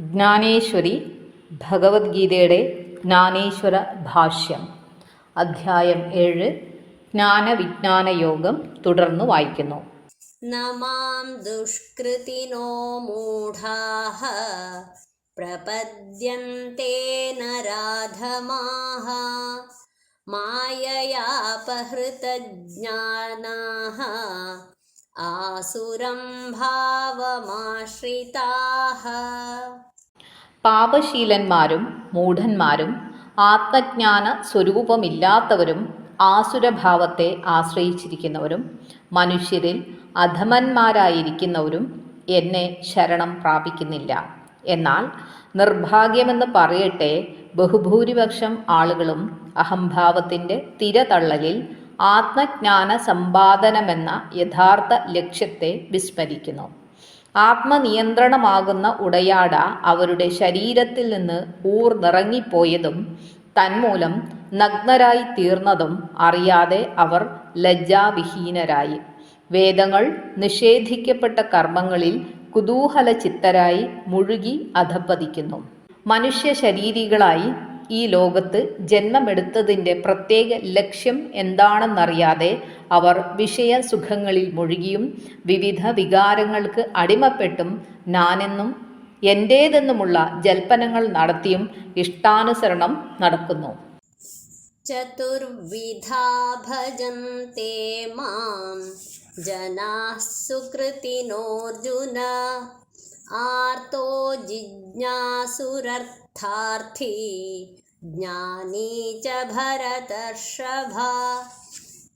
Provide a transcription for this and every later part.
ജ്ഞാനേശ്വരി ഭഗവത്ഗീതയുടെ ജ്ഞാനേശ്വര ഭാഷ്യം. അധ്യായം ഏഴ് ജ്ഞാനവിജ്ഞാന യോഗം തുടർന്ന് വായിക്കുന്നു. നമാം ദുഷ്കൃതിനോ മൂഢാഹ പ്രപദ്യന്തേനരാധമാഹ മായയാപഹൃതജ്ഞാനാഹ ആസുരം ഭാവമാശ്രിതാഹ. പാപശീലന്മാരും മൂഢന്മാരും ആത്മജ്ഞാന സ്വരൂപമില്ലാത്തവരും ആസുരഭാവത്തെ ആശ്രയിച്ചിരിക്കുന്നവരും മനുഷ്യരിൽ അധമന്മാരായിരിക്കുന്നവരും എന്നെ ശരണം പ്രാപിക്കുന്നില്ല. എന്നാൽ നിർഭാഗ്യമെന്ന് പറയട്ടെ ബഹുഭൂരിപക്ഷം ആളുകളും അഹംഭാവത്തിന്റെ തിരതള്ളലിൽ ആത്മജ്ഞാന സമ്പാദനമെന്ന യഥാർത്ഥ ലക്ഷ്യത്തെ വിസ്മരിക്കുന്നു. ആത്മനിയന്ത്രണമാകുന്ന ഉടയാട അവരുടെ ശരീരത്തിൽ നിന്ന് ഊർന്നിറങ്ങിപ്പോയതും തന്മൂലം നഗ്നരായി തീർന്നതും അറിയാതെ അവർ ലജ്ജാവിഹീനരായി. വേദങ്ങൾ നിഷേധിക്കപ്പെട്ട കർമ്മങ്ങളിൽ കുതൂഹല ചിത്തരായി മുഴുകി അധപ്പതിക്കുന്നു മനുഷ്യ ശരീരികളായി ഈ ലോകത്ത് ജന്മമെടുത്തതിന്റെ പ്രത്യേക ലക്ഷ്യം എന്താണെന്നറിയാതെ അവർ വിഷയസുഖങ്ങളിൽ മുഴുകിയും വിവിധ വികാരങ്ങൾക്ക് അടിമപ്പെട്ടും നാനെന്നും എന്റേതെന്നുമുള്ള ജൽപ്പനങ്ങൾ നടത്തിയും ഇഷ്ടാനുസരണം നടക്കുന്നു. ചതുർവിധാഭജന്തേ മാം ജനാ സുകൃതിനോർജുന जिज्ञासुरर्थार्थी ज्ञानी च भरतर्षभा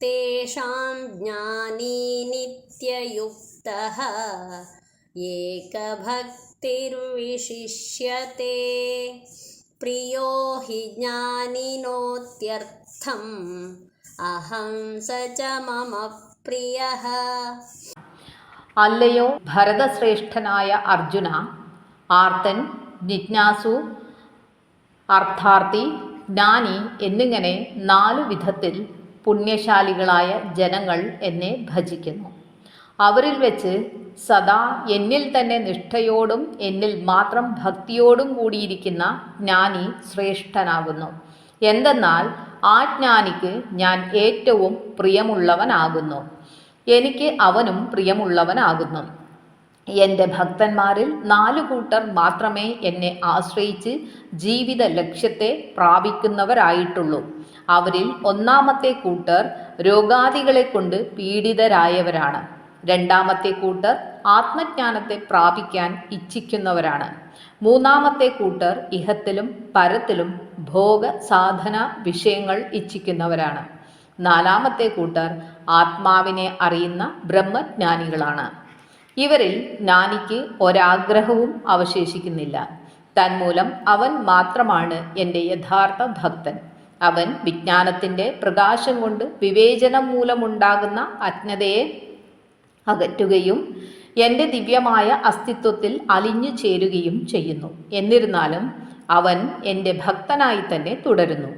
तेषां ज्ञानी नित्ययुक्तः एकभक्तिर्विशिष्यते प्रियो हि ज्ञानिनोत्यर्थम् अहं स च मम प्रियः അല്ലയോ ഭരതശ്രേഷ്ഠനായ അർജുന ആർത്തൻ ജിജ്ഞാസു അർത്ഥാർത്ഥി ജ്ഞാനി എന്നിങ്ങനെ നാലു വിധത്തിൽ പുണ്യശാലികളായ ജനങ്ങൾ എന്നെ ഭജിക്കുന്നു. അവരിൽ വെച്ച് സദാ എന്നിൽ തന്നെ നിഷ്ഠയോടും എന്നിൽ മാത്രം ഭക്തിയോടും കൂടിയിരിക്കുന്ന ജ്ഞാനി ശ്രേഷ്ഠനാകുന്നു. എന്തെന്നാൽ ആ ജ്ഞാനിക്ക് ഞാൻ ഏറ്റവും പ്രിയമുള്ളവനാകുന്നു. എനിക്ക് അവനും പ്രിയമുള്ളവനാകുന്നു. എന്റെ ഭക്തന്മാരിൽ നാലു കൂട്ടർ മാത്രമേ എന്നെ ആശ്രയിച്ച് ജീവിത ലക്ഷ്യത്തെ പ്രാപിക്കുന്നവരായിട്ടുള്ളൂ. അവരിൽ ഒന്നാമത്തെ കൂട്ടർ രോഗാദികളെ കൊണ്ട് പീഡിതരായവരാണ്. രണ്ടാമത്തെ കൂട്ടർ ആത്മജ്ഞാനത്തെ പ്രാപിക്കാൻ ഇച്ഛിക്കുന്നവരാണ്. മൂന്നാമത്തെ കൂട്ടർ ഇഹത്തിലും പരത്തിലും ഭോഗ സാധന വിഷയങ്ങൾ ഇച്ഛിക്കുന്നവരാണ്. നാലാമത്തെ കൂട്ടർ ആത്മാവിനെ അറിയുന്ന ബ്രഹ്മജ്ഞാനികളാണ്. ഇവരിൽ നാനിക്ക് ഒരാഗ്രഹവും അവശേഷിക്കുന്നില്ല. തന്മൂലം അവൻ മാത്രമാണ് എന്റെ യഥാർത്ഥ ഭക്തൻ. അവൻ വിജ്ഞാനത്തിന്റെ പ്രകാശം കൊണ്ട് വിവേചനം മൂലമുണ്ടാകുന്ന അജ്ഞതയെ അകറ്റുകയും എന്റെ ദിവ്യമായ അസ്തിത്വത്തിൽ അലിഞ്ഞു ചേരുകയും ചെയ്യുന്നു. എന്നിരുന്നാലും അവൻ എന്റെ ഭക്തനായി തന്നെ തുടരുന്നു.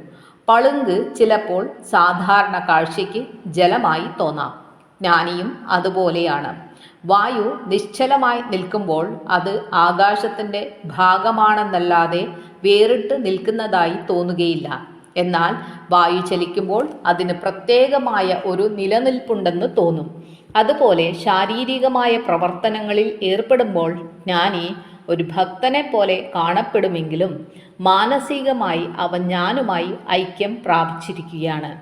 പളുങ്ക് ചിലപ്പോൾ സാധാരണ കാഴ്ചയ്ക്ക് ജലമായി തോന്നാം. ജ്ഞാനിയും അതുപോലെയാണ്. വായു നിശ്ചലമായി നിൽക്കുമ്പോൾ അത് ആകാശത്തിന്റെ ഭാഗമാണെന്നല്ലാതെ വേറിട്ട് നിൽക്കുന്നതായി തോന്നുകയില്ല. എന്നാൽ വായു ചലിക്കുമ്പോൾ അതിന് പ്രത്യേകമായ ഒരു നിലനിൽപ്പുണ്ടെന്ന് തോന്നും. അതുപോലെ ശാരീരികമായ പ്രവർത്തനങ്ങളിൽ ഏർപ്പെടുമ്പോൾ ജ്ഞാനി ഒരു ഭക്തനെ പോലെ കാണപ്പെടുമെങ്കിലും മാനസികമായി അവൻ ഞാനുമായി ഐക്യം പ്രാപിച്ചിരിക്കുകയാണ്.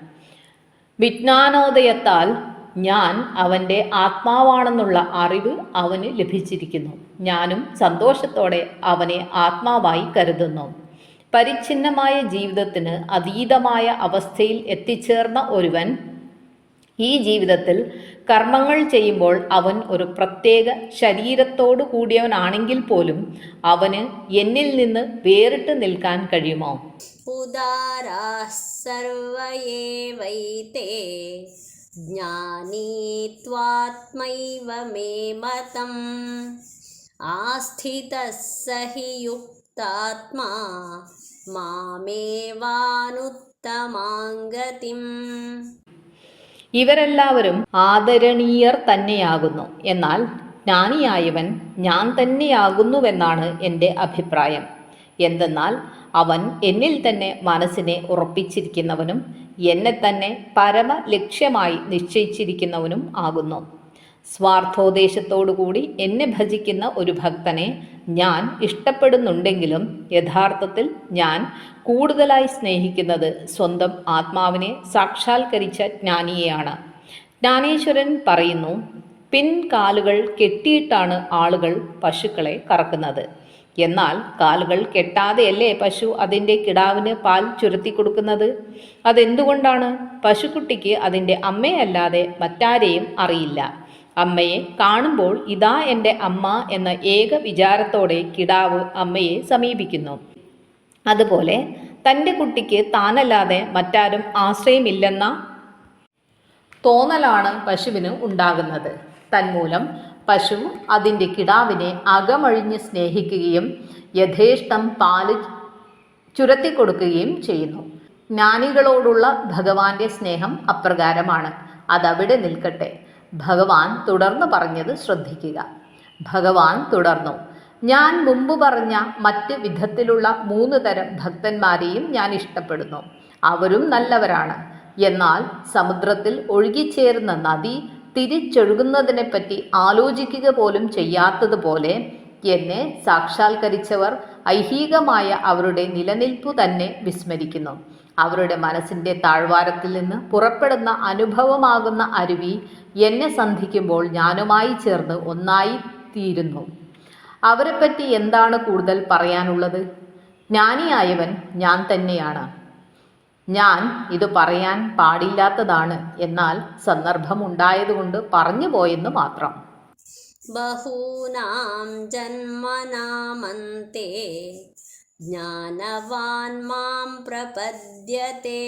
വിജ്ഞാനോദയത്താൽ ഞാൻ അവന്റെ ആത്മാവാണെന്നുള്ള അറിവ് അവന് ലഭിച്ചിരിക്കുന്നു. ഞാനും സന്തോഷത്തോടെ അവനെ ആത്മാവായി കരുതുന്നു. പരിച്ഛിന്നമായ ജീവിതത്തിന് അതീതമായ അവസ്ഥയിൽ എത്തിച്ചേർന്ന ഒരുവൻ ഈ ജീവിതത്തിൽ കർമ്മങ്ങൾ ചെയ്യുമ്പോൾ അവൻ ഒരു പ്രത്യേക ശരീരത്തോടു കൂടിയവനാണെങ്കിൽ പോലും അവന് എന്നിൽ നിന്ന് വേറിട്ട് നിൽക്കാൻ കഴിയുമോ? ഉദാരാ സർവയേ വൈതേ ज्ञानी त्वात्मैव मे मतम् आस्थितः स हि युक्तात्मा മാമേവാനുത്തമാംഗതിം ഇവരെല്ലാവരും ആദരണീയർ തന്നെയാകുന്നു എന്നാൽ ജ്ഞാനിയായവൻ ഞാൻ തന്നെയാകുന്നുവെന്നാണ് എൻ്റെ അഭിപ്രായം എന്തെന്നാൽ അവൻ എന്നിൽ തന്നെ മനസ്സിനെ ഉറപ്പിച്ചിരിക്കുന്നവനും എന്നെ തന്നെ പരമ ലക്ഷ്യമായി നിശ്ചയിച്ചിരിക്കുന്നവനും ആകുന്നു. സ്വാർത്ഥോദ്ദേശത്തോടുകൂടി എന്നെ ഭജിക്കുന്ന ഒരു ഭക്തനെ ഞാൻ ഇഷ്ടപ്പെടുന്നുണ്ടെങ്കിലും യഥാർത്ഥത്തിൽ ഞാൻ കൂടുതലായി സ്നേഹിക്കുന്നത് സ്വന്തം ആത്മാവിനെ സാക്ഷാത്കരിച്ച ജ്ഞാനിയെയാണ്. ജ്ഞാനേശ്വരൻ പറയുന്നു പിൻകാലുകൾ കെട്ടിയിട്ടാണ് ആളുകൾ പശുക്കളെ കറക്കുന്നത്. എന്നാൽ കാലുകൾ കെട്ടാതെയല്ലേ പശു അതിന്റെ കിടാവിന് പാൽ ചുരത്തി കൊടുക്കുന്നത്? അതെന്തുകൊണ്ടാണ്? പശുക്കുട്ടിക്ക് അതിന്റെ അമ്മയല്ലാതെ മറ്റാരെയും അറിയില്ല. അമ്മയെ കാണുമ്പോൾ ഇതാ എന്റെ അമ്മ എന്ന ഏക വിചാരത്തോടെ കിടാവ് അമ്മയെ സമീപിക്കുന്നു. അതുപോലെ തന്റെ കുട്ടിക്ക് താനല്ലാതെ മറ്റാരും ആശ്രയമില്ലെന്ന തോന്നലാണ് പശുവിന് ഉണ്ടാകുന്നത്. തന്മൂലം പശു അതിന്റെ കിടാവിനെ അകമഴിഞ്ഞ് സ്നേഹിക്കുകയും യഥേഷ്ടം പാൽ ചുരത്തിക്കൊടുക്കുകയും ചെയ്യുന്നു. ജ്ഞാനികളോടുള്ള ഭഗവാന്റെ സ്നേഹം അപ്രകാരമാണ്. അതവിടെ നിൽക്കട്ടെ. ഭഗവാൻ തുടർന്ന് പറഞ്ഞത് ശ്രദ്ധിക്കുക. ഭഗവാൻ തുടർന്നു. ഞാൻ മുമ്പ് പറഞ്ഞ മറ്റ് വിധത്തിലുള്ള മൂന്ന് തരം ഭക്തന്മാരെയും ഞാൻ ഇഷ്ടപ്പെടുന്നു. അവരും നല്ലവരാണ്. എന്നാൽ സമുദ്രത്തിൽ ഒഴുകിച്ചേരുന്ന നദി തിരിച്ചൊഴുകുന്നതിനെപ്പറ്റി ആലോചിക്കുക പോലും ചെയ്യാത്തതുപോലെ എന്നെ സാക്ഷാത്കരിച്ചവർ ഐഹികമായ അവരുടെ നിലനിൽപ്പു തന്നെ വിസ്മരിക്കുന്നു. അവരുടെ മനസ്സിന്റെ താഴ്വാരത്തിൽ നിന്ന് പുറപ്പെടുന്ന അനുഭവമാകുന്ന അരുവി എന്നെ സന്ധിക്കുമ്പോൾ ഞാനുമായി ചേർന്ന് ഒന്നായി തീരുന്നു. അവരെപ്പറ്റി എന്താണ് കൂടുതൽ പറയാനുള്ളത്? ജ്ഞാനിയായവൻ ഞാൻ തന്നെയാണ്. ഞാൻ ഇത് പറയാൻ പാടില്ലാത്തതാണ് എന്നാൽ സന്ദർഭമുണ്ടായതുകൊണ്ട് പറഞ്ഞു പോയെന്ന് മാത്രം. ബഹൂനാം ജന്മനാമന്തേ ജ്ഞാനവാൻ മാം പ്രപദ്യത്തെ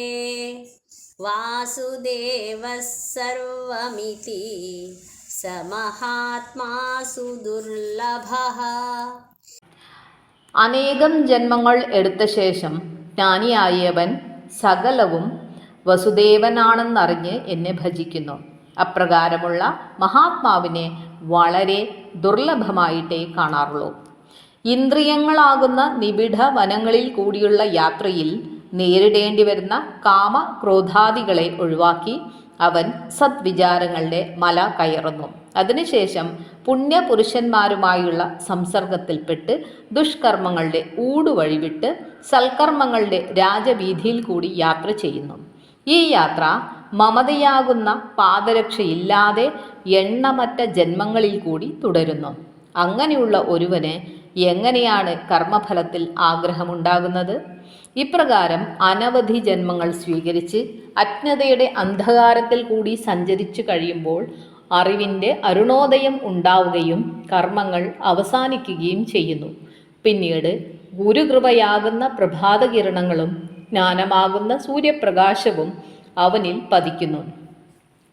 വാസുദേവ സർവമിതി സമഹാത്മാസു ദുർലഭ. അനേകം ജന്മങ്ങൾ എടുത്ത ശേഷം ജ്ഞാനിയായവൻ സകലവും വസുദേവനാണെന്നറിഞ്ഞ് എന്നെ ഭജിക്കുന്നു. അപ്രകാരമുള്ള മഹാത്മാവിനെ വളരെ ദുർലഭമായിട്ടേ കാണാറുള്ളൂ. ഇന്ദ്രിയങ്ങളാകുന്ന നിബിഡ വനങ്ങളിൽ കൂടിയുള്ള യാത്രയിൽ നേരിടേണ്ടി വരുന്ന കാമ ക്രോധാദികളെ ഒഴിവാക്കി അവൻ സദ്വിചാരങ്ങളുടെ മല കയറുന്നു. അതിനുശേഷം പുണ്യപുരുഷന്മാരുമായുള്ള സംസർഗത്തിൽപ്പെട്ട് ദുഷ്കർമ്മങ്ങളുടെ ഊടുവഴി വിട്ട് സൽക്കർമ്മങ്ങളുടെ രാജവീതിയിൽ കൂടി യാത്ര ചെയ്യുന്നു. ഈ യാത്ര മമതയാകുന്ന പാദരക്ഷയില്ലാതെ എണ്ണമറ്റ ജന്മങ്ങളിൽ കൂടി തുടരുന്നു. അങ്ങനെയുള്ള ഒരുവന് എങ്ങനെയാണ് കർമ്മഫലത്തിൽ ആഗ്രഹമുണ്ടാകുന്നത്? ഇപ്രകാരം അനവധി ജന്മങ്ങൾ സ്വീകരിച്ച് അജ്ഞതയുടെ അന്ധകാരത്തിൽ കൂടി സഞ്ചരിച്ചു കഴിയുമ്പോൾ അറിവിന്റെ അരുണോദയം ഉണ്ടാവുകയും കർമ്മങ്ങൾ അവസാനിക്കുകയും ചെയ്യുന്നു. പിന്നീട് ഗുരുകൃപയാകുന്ന പ്രഭാതകിരണങ്ങളും ജ്ഞാനമാകുന്ന സൂര്യപ്രകാശവും അവനിൽ പതിക്കുന്നു.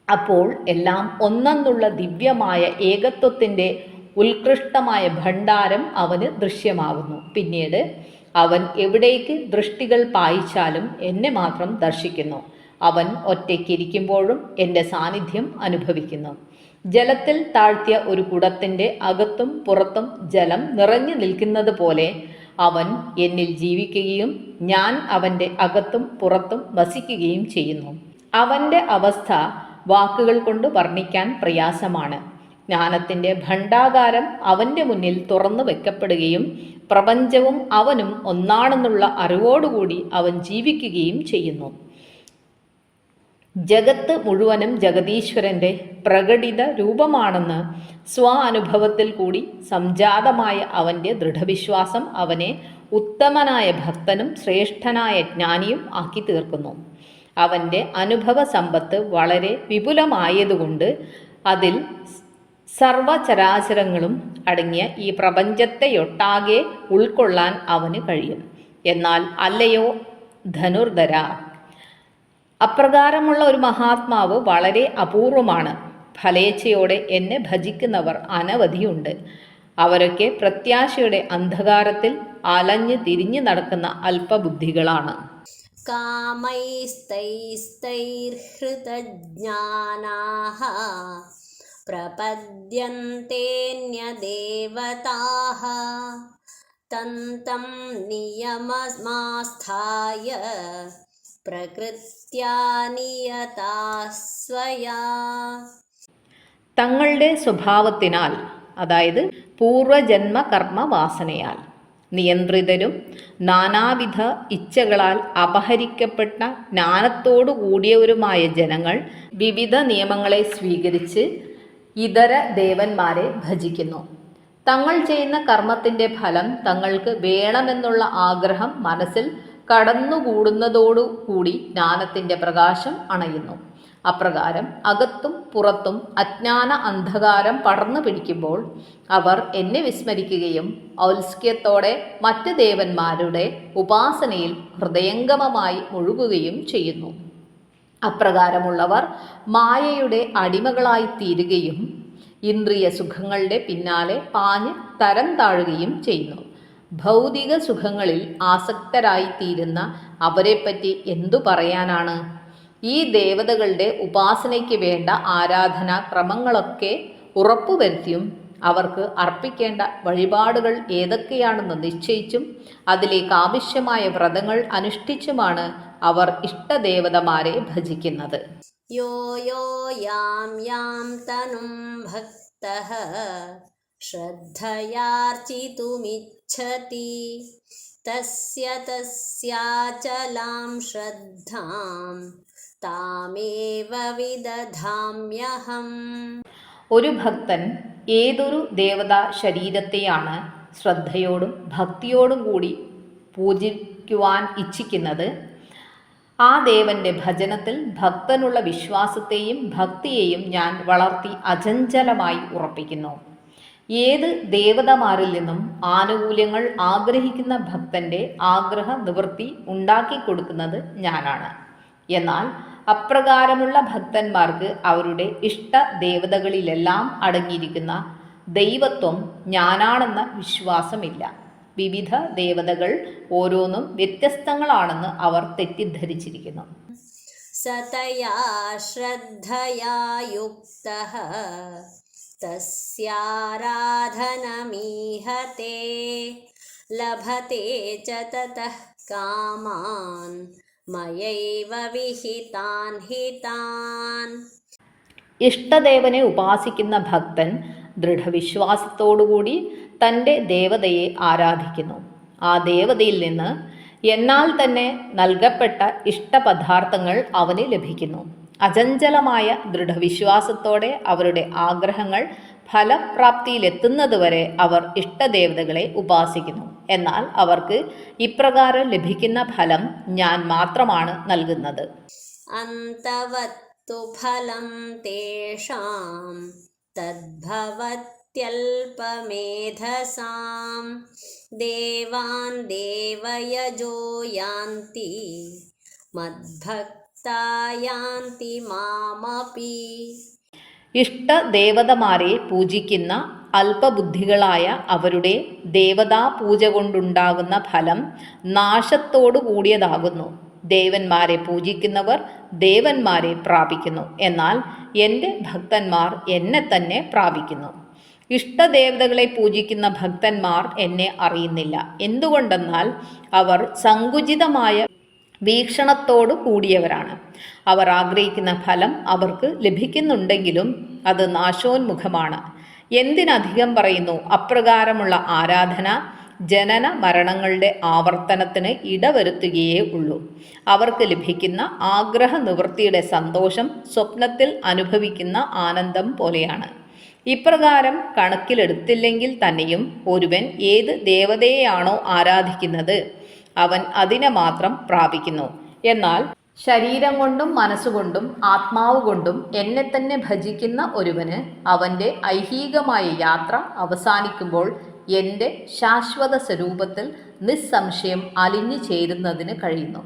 അപ്പോൾ എല്ലാം ഒന്നെന്നുള്ള ദിവ്യമായ ഏകത്വത്തിന്റെ ഉത്കൃഷ്ടമായ ഭണ്ഡാരം അവന് ദൃശ്യമാകുന്നു പിന്നീട് അവൻ എവിടേക്ക് ദൃഷ്ടികൾ പായിച്ചാലും എന്നെ മാത്രം ദർശിക്കുന്നു. അവൻ ഒറ്റയ്ക്കിരിക്കുമ്പോഴും എന്റെ സാന്നിധ്യം അനുഭവിക്കുന്നു. ജലത്തിൽ താഴ്ത്തിയ ഒരു കുടത്തിന്റെ അകത്തും പുറത്തും ജലം നിറഞ്ഞു നിൽക്കുന്നത് പോലെ അവൻ എന്നിൽ ജീവിക്കുകയും ഞാൻ അവന്റെ അകത്തും പുറത്തും വസിക്കുകയും ചെയ്യുന്നു. അവന്റെ അവസ്ഥ വാക്കുകൾ കൊണ്ട് വർണിക്കാൻ പ്രയാസമാണ്. ജ്ഞാനത്തിന്റെ ഭണ്ഡാകാരം അവന്റെ മുന്നിൽ തുറന്നു വെക്കപ്പെടുകയും പ്രപഞ്ചവും അവനും ഒന്നാണെന്നുള്ള അറിവോടുകൂടി അവൻ ജീവിക്കുകയും ചെയ്യുന്നു. ജഗത്ത് മുഴുവനും ജഗതീശ്വരന്റെ പ്രകടിത രൂപമാണെന്ന് സ്വ അനുഭവത്തിൽ കൂടി സംജാതമായ അവന്റെ ദൃഢവിശ്വാസം അവനെ ഉത്തമനായ ഭക്തനും ശ്രേഷ്ഠനായ ജ്ഞാനിയും ആക്കി തീർക്കുന്നു. അവന്റെ അനുഭവ സമ്പത്ത് വളരെ വിപുലമായതുകൊണ്ട് അതിൽ സർവചരാചരങ്ങളും അടങ്ങിയ ഈ പ്രപഞ്ചത്തെയൊട്ടാകെ ഉൾക്കൊള്ളാൻ അവന് കഴിയും. എന്നാൽ അല്ലയോ ധനുർധര അപ്രകാരമുള്ള ഒരു മഹാത്മാവ് വളരെ അപൂർവമാണ്. ഫലേച്ഛയോടെ എന്നെ ഭജിക്കുന്നവർ അനവധിയുണ്ട്. അവരൊക്കെ പ്രത്യാശയുടെ അന്ധകാരത്തിൽ അലഞ്ഞു തിരിഞ്ഞു നടക്കുന്ന അല്പബുദ്ധികളാണ്. കാമൈസ്തൈസ്തൈർഹൃതജ്ഞാനാഹ പ്രപദ്യന്തേന്യദേവതാഹ തന്തം നിയമമാസ്ഥായ തങ്ങളുടെ സ്വഭാവത്തിനാൽ അതായത് പൂർവജന്മ കർമ്മ വാസനയാൽ നിയന്ത്രിതരും നാനാവിധ ഇച്ഛകളാൽ അപഹരിക്കപ്പെട്ട ജ്ഞാനത്തോടു കൂടിയവരുമായ ജനങ്ങൾ വിവിധ നിയമങ്ങളെ സ്വീകരിച്ച് ഇതര ദേവന്മാരെ ഭജിക്കുന്നു. തങ്ങൾ ചെയ്യുന്ന കർമ്മത്തിന്റെ ഫലം തങ്ങൾക്ക് വേണമെന്നുള്ള ആഗ്രഹം മനസ്സിൽ കടന്നുകൂടുന്നതോടു കൂടി ജ്ഞാനത്തിന്റെ പ്രകാശം അണയുന്നു. അപ്രകാരം അകത്തും പുറത്തും അജ്ഞാന അന്ധകാരം പടർന്നു പിടിക്കുമ്പോൾ അവർ എന്നെ വിസ്മരിക്കുകയും ഔത്സ്ക്യത്തോടെ മറ്റ് ദേവന്മാരുടെ ഉപാസനയിൽ ഹൃദയംഗമമായി മുഴുകുകയും ചെയ്യുന്നു. അപ്രകാരമുള്ളവർ മായയുടെ അടിമകളായി തീരുകയും ഇന്ദ്രിയ സുഖങ്ങളുടെ പിന്നാലെ പാഞ്ഞ് തരം താഴുകയും ചെയ്യുന്നു. ഭൗതിക സുഖങ്ങളിൽ ആസക്തരായിത്തീരുന്ന അവരെപ്പറ്റി എന്തു പറയാനാണ്? ഈ ദേവതകളുടെ ഉപാസനയ്ക്ക് വേണ്ട ആരാധനാ ക്രമങ്ങളൊക്കെ ഉറപ്പുവരുത്തിയും അവർക്ക് അർപ്പിക്കേണ്ട വഴിപാടുകൾ ഏതൊക്കെയാണെന്ന് നിശ്ചയിച്ചും അതിലേക്ക് ആവശ്യമായ വ്രതങ്ങൾ അനുഷ്ഠിച്ചുമാണ് അവർ ഇഷ്ടദേവതമാരെ ഭജിക്കുന്നത്. യോ യോ യാം യാം തനും श्रद्धयार्चितुमिच्छति तस्य तस्याचलां श्रद्धां तामेव विदधाम्यहम् ഒരു ഭക്തൻ ഏതൊരു ദേവതാ ശരീരത്തെയാണ് ശ്രദ്ധയോടും ഭക്തിയോടും കൂടി പൂജിക്കുവാൻ ഇച്ഛിക്കുന്നത് ആ ദേവന്റെ ഭജനത്തിൽ ഭക്തനുള്ള വിശ്വാസത്തെയും ഭക്തിയെയും ഞാൻ വളർത്തി അചഞ്ചലമായി ഉറപ്പിക്കുന്നു ഏത് ദേവതമാരിൽ നിന്നും ആനുകൂല്യങ്ങൾ ആഗ്രഹിക്കുന്ന ഭക്തന്റെ ആഗ്രഹ നിവൃത്തി ഉണ്ടാക്കി കൊടുക്കുന്നത് ഞാനാണ്. എന്നാൽ അപ്രകാരമുള്ള ഭക്തന്മാർക്ക് അവരുടെ ഇഷ്ട ദേവതകളിലെല്ലാം അടങ്ങിയിരിക്കുന്ന ദൈവത്വം ഞാനാണെന്ന വിശ്വാസമില്ല. വിവിധ ദേവതകൾ ഓരോന്നും വ്യത്യസ്തങ്ങളാണെന്ന് അവർ തെറ്റിദ്ധരിച്ചിരിക്കുന്നു. സതയാ ശ്രദ്ധയാ യുക്ത तस्याराधनमीहते लभते च ततः कामान् मयैव विहितान् हितान् ഇഷ്ടദേവനെ ഉപാസിക്കുന്ന ഭക്തൻ ദൃഢവിശ്വാസത്തോടുകൂടി തൻ്റെ ദേവതയെ ആരാധിക്കുന്നു ആ ദേവതയിൽ നിന്ന് എന്നാൽ തന്നെ നൽകപ്പെട്ട ഇഷ്ടപദാർത്ഥങ്ങൾ അവന് ലഭിക്കുന്നു അചഞ്ചലമായ ദൃഢവിശ്വാസത്തോടെ അവരുടെ ആഗ്രഹങ്ങൾ ഫലപ്രാപ്തിയിലെത്തുന്നതുവരെ അവർ ഇഷ്ടദേവതകളെ ഉപാസിക്കുന്നു. എന്നാൽ അവർക്ക് ഇപ്രകാരം ലഭിക്കുന്ന ഫലം ഞാൻ മാത്രമാണ് നൽകുന്നത്. അന്തവത്തു ഫലം തേഷാം ദേവാൻ ദേവയജോയാന്തി മദ്ഭക്തി തായാന്തി മാമപി. ഇഷ്ടദേവതമാരെ പൂജിക്കുന്ന അല്പബുദ്ധികളായ അവരുടെ ദേവതാ പൂജ കൊണ്ടുണ്ടാകുന്ന ഫലം നാശത്തോടു കൂടിയതാകുന്നു. ദേവന്മാരെ പൂജിക്കുന്നവർ ദേവന്മാരെ പ്രാപിക്കുന്നു. എന്നാൽ എന്റെ ഭക്തന്മാർ എന്നെ തന്നെ പ്രാപിക്കുന്നു. ഇഷ്ടദേവതകളെ പൂജിക്കുന്ന ഭക്തന്മാർ എന്നെ അറിയുന്നില്ല. എന്തുകൊണ്ടെന്നാൽ അവർ സങ്കുചിതമായ വീക്ഷണത്തോടു കൂടിയവരാണ്. അവർ ആഗ്രഹിക്കുന്ന ഫലം അവർക്ക് ലഭിക്കുന്നുണ്ടെങ്കിലും അത് നാശോന്മുഖമാണ്. എന്തിനധികം പറയുന്നു അപ്രകാരമുള്ള ആരാധന ജനന മരണങ്ങളുടെ ആവർത്തനത്തിന് ഇടവരുത്തുകയേ ഉള്ളൂ. അവർക്ക് ലഭിക്കുന്ന ആഗ്രഹ നിവൃത്തിയുടെ സന്തോഷം സ്വപ്നത്തിൽ അനുഭവിക്കുന്ന ആനന്ദം പോലെയാണ്. ഇപ്രകാരം കണക്കിലെടുത്തില്ലെങ്കിൽ തന്നെയും ഒരുവൻ ഏത് ദേവതയെയാണോ ആരാധിക്കുന്നത്? അവൻ അതിനെ മാത്രം പ്രാപിക്കുന്നു. എന്നാൽ ശരീരം കൊണ്ടും മനസ്സുകൊണ്ടും ആത്മാവ് കൊണ്ടും എന്നെ തന്നെ ഭജിക്കുന്ന ഒരുവന് അവന്റെ ഐഹികമായ യാത്ര അവസാനിക്കുമ്പോൾ എന്റെ ശാശ്വത സ്വരൂപത്തിൽ നിസ്സംശയം അലിഞ്ഞു ചേരുന്നതിന് കഴിയുന്നു.